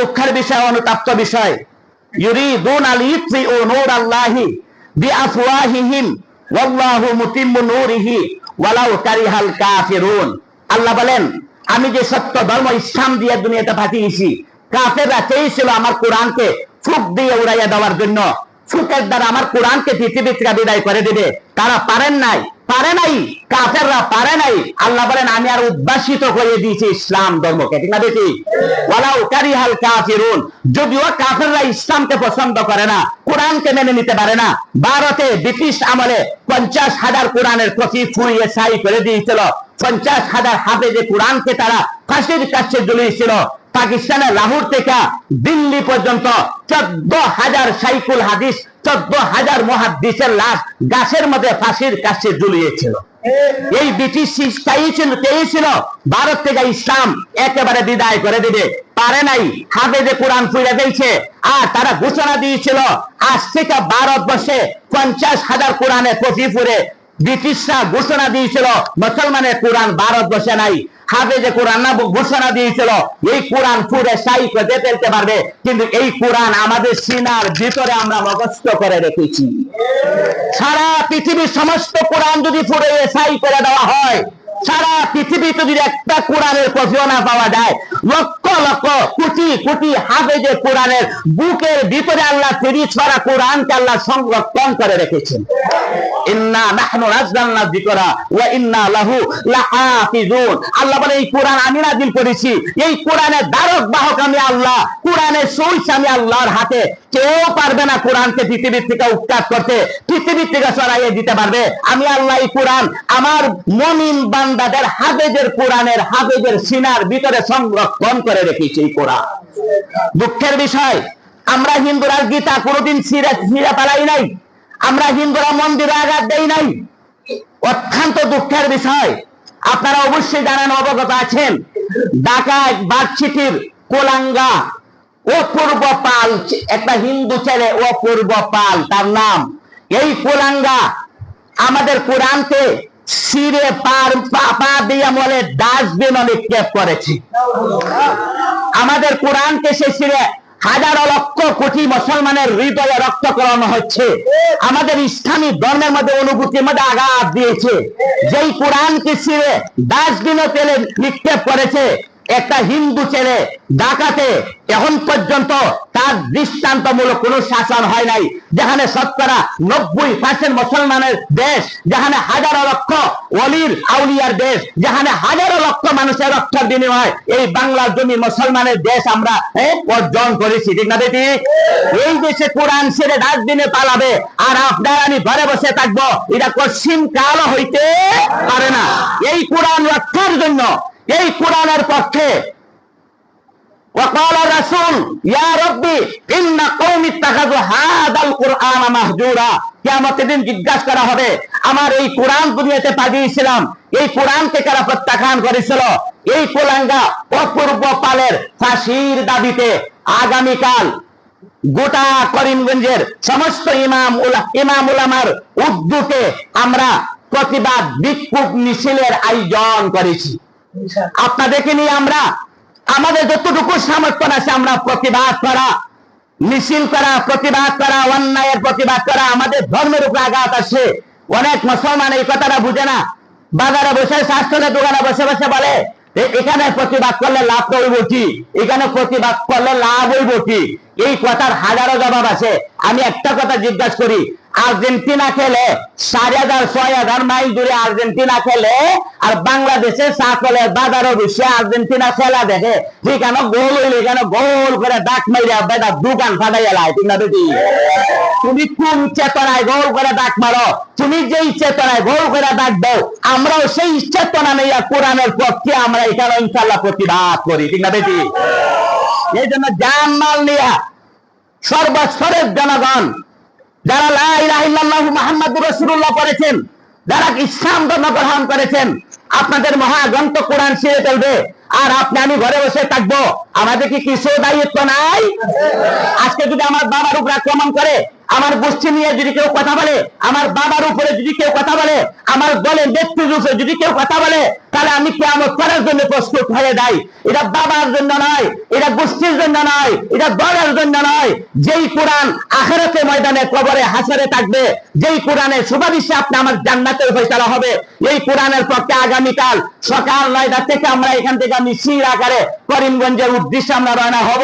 দুঃখের বিষয় অনুতাপ্ত বিষয়। ইউরিদুন আল ইতফি ও নূর আল্লাহি বিআফওয়াহিহিম, ওয়াল্লাহু মুতিম্মু নূরিহি, ওয়ালাউ কারিহাল কাফিরুন। আল্লাহ বলেন, আমি যে সত্য ধর্ম ইসলাম দিয়ে দুনিয়াতে পাঠিয়েছি, কাফেররা চেয়েছিল আমার কোরআনকে ফুক দিয়ে উড়াইয়া দেওয়ার জন্য। ফুকের দ্বারা আমার কোরআনকে পৃথিবী থেকে বিদায় করে দিবে। তারা পারেন নাই, পারে নাই, কাফেররা পারে নাই। আল্লাহ বলেন, আমি আর উদ্ভাসিত করে দিয়েছি ইসলাম ধর্মকে। ঠিক না বেশি ওয়ালাউ কারিহাল কাফিরুন। যদিও কাফেররা ইসলামকে পছন্দ করে না, কোরআনকে মেনে নিতে পারে না, ভারতে ব্রিটিশ আমলে পঞ্চাশ হাজার কোরআনের প্রতি ফুঁড়িয়ে সাই করে দিয়েছিল। পঞ্চাশ হাজার হাতে হাফেজে কোরআনকে তারা ফাঁসির কাছে ঝুলিয়েছিল পাকিস্তানের লাহোর থেকে দিল্লি পর্যন্ত চোদ্দ হাজার সাইকুল হাদিস চোদ্দ হাজার মহাদিসের লাশ গাছের মধ্যে ফাঁসির কাছে ঝুলিয়েছিল। এই ব্রিটিশ ছিল ভারত থেকে ইসলাম একেবারে বিদায় করে দিবে। পারে নাই, হাফেজে কোরআন ফিরে দিয়েছে। আর তারা ঘোষণা দিয়েছিল, আজ থেকে ভারতবর্ষে পঞ্চাশ হাজার কোরআনে কপি ফুরে ব্রিটিশরা ঘোষণা দিয়েছিল, মুসলমানের কোরআন ভারতবর্ষে নাই। হাফেজে কোরআন না, ঘোষণা দিয়েছিল, এই কোরআন পুরে সাই করে ফেলতে পারবে। কিন্তু এই কোরআন আমাদের সিনার ভিতরে আমরা মগস্থ করে রেখেছি। সারা পৃথিবীর সমস্ত কোরআন যদি পুরে সাই করে দেওয়া হয়, সারা পৃথিবীতে যদি একটা কোরআনের কফিও না পাওয়া যায়, লক্ষ লক্ষ কোটি কোটি হাফেজে কোরআনের বুকের ভিতরে আল্লাহ কোরআনকে আল্লাহ সংরক্ষণ করে রেখেছেন। আমি আল্লাহ আমি আল্লাহর হাতে। কেউ পারবে না কোরআনকে পৃথিবীর থেকে উৎখাত করতে। পৃথিবীর থেকে সরাইয়ে দিতে পারবে। আমি আল্লাহ এই কোরআন আমার মমিন বান্দাদের হাফেজের কোরআনের হাফেজের সিনার ভিতরে সংরক্ষণ করে রেখেছি এই কোরআন। দুঃখের বিষয়, আমরা হিন্দুরা গীতা কোনোদিন ছিঁড়ে পালাই নাই। আমরা হিন্দুরা মন্দিরে আঘাত দেই নাই। অত্যন্ত দুঃখের বিষয়। আপনারা অবশ্যই জানেন, অবগত আছেন, ঢাকায় বার্ষিটির কোলাঙ্গা অপূর্ব পাল, একটা হিন্দু ছেলে অপূর্ব পাল, তার নাম। এই কোলাঙ্গা আমাদের কোরআনকে সিরে পার পা পা দিয়ে বলে ডাস্টবিন ক্যাপ করেছি। আমাদের কোরআনকে সে সিরে হাজারো লক্ষ কোটি মুসলমানের হৃদয়ে রক্ত করানো হচ্ছে। আমাদের ইসলামী ধর্মের মধ্যে অনুভূতির মধ্যে আঘাত দিয়েছে। যেই কোরআনকে ছিঁড়ে ও তেলে নিক্ষেপ করেছে একটা হিন্দু ছেলে ঢাকাতে এখন পর্যন্ত তার দৃষ্টান্তমূলক কোন শাসন হয় নাই। যেখানে শতকরা নব্বই পার্সেন্ট মুসলমানের দেশ, যেখানে হাজারো লক্ষ অলির আউলিয়ার দেশ, যেখানে হাজারো লক্ষ মানুষের রক্তের বিনিময় এই বাংলার জমি মুসলমানের দেশ আমরা অর্জন করেছি। ঠিক না বেটি? এই দেশে কোরআন ছেড়ে ডাস্টবিনে পালাবে, আর আপনার আমি ঘরে বসে থাকব, এটা পশ্চিম কাল হইতে পারে না। এই কোরআন রক্ষার জন্য এই কোরআনের পক্ষে وقال الرسول يا ربي ان قوم اتخذوا هذا القران مهجورا কিয়ামতের দিন জিজ্ঞাসা করা হবে আমার এই কোরআন দুনিয়াতে পাঠিয়েছিলাম এই কোরআনকে কারা প্রত্যাখ্যান করেছিল এই কোলাঙ্গা অপূর্ব পালের ফাঁসির দাবিতে আগামীকাল গোটা করিমগঞ্জের সমস্ত ইমাম উলা- ইমাম উলামার উদ্যোগে আমরা প্রতিবাদ বিক্ষোভ মিছিলের আয়োজন করেছি আপনাদেরকে নিয়ে আমরা, আমাদের যতটুকু সামর্থ্য আছে আমরা প্রতিবাদ করা, মিছিল করা, প্রতিবাদ করা, অন্যায়ের প্রতিবাদ করা, আমাদের ধর্মের উপর আঘাত আসে। অনেক মুসলমান এই কথাটা বুঝে না। বাজারে বসে শাস্ত্রের দোকানে বসে বসে বলে এখানে প্রতিবাদ করলে লাভ হইব কি? এখানে প্রতিবাদ করলে লাভ হইব কি? এই কথার হাজারো জবাব আছে। আমি একটা কথা জিজ্ঞাসা করি আর্জেন্টিনা খেলে সাড়ে হাজার, ছয় হাজার মাইল দূরে আর্জেন্টিনা খেলে আর বাংলাদেশে সাকলের বাজারও বসে আর্জেন্টিনা খেলা দেখে সেখানে গোল হইলে, এখানে গোল করে ডাক মাইরা বেটা দোকান ফাটাইয়া লাই ঠিক না বেটি? তুমি কোন চেতনায় গোল করে ডাক মারো? তুমি যেই চেতনায় গোল করে ডাক দাও, আমরাও সেই চেতনা নেই কোরআনের পক্ষে আমরা এখানে ইনশাল্লাহ প্রতিবাদ করি, ঠিক না বেটি? এই জন্য জান মাল নিয়া সর্বস্তরের জনগণ যারা মোহাম্মদুর রসুল্লাহ করেছেন, যারা ইসলাম ধর্ম গ্রহণ করেছেন, আপনাদের মহাগ্রন্থ কোরআন ছিঁড়ে ফেলবে। আর আপনি, আমি ঘরে বসে থাকব, আমাদের কি কিছু দায়িত্ব নাই? আজকে যদি আমার বাবার উপর আক্রমণ করে আমার গোষ্ঠী নিয়ে যদি কেউ কথা বলে, আমার বাবার উপরে যদি কেউ কথা বলে, আমার দলের নেতৃত্বের উপরে যদি কেউ কথা বলে, তাহলে আমি কেমন করার জন্য প্রস্তুত হয়ে যাই। এটা বাবার জন্য নয়, এটা গোষ্ঠীর জন্য নয়, এটা দলের জন্য নয়। যেই কোরআন আখেরাতে ময়দানে, কবরে, হাসারে থাকবে, যেই কোরআনের সুপারিশে আপনি আমার জান্নাতের ফয়সালা হবে, এই কোরআনের পক্ষে আগামীকাল সকাল নয়টা থেকে আমরা এখান থেকে আমি মিছিল আকারে করিমগঞ্জের উদ্দেশ্যে আমরা রওনা হব।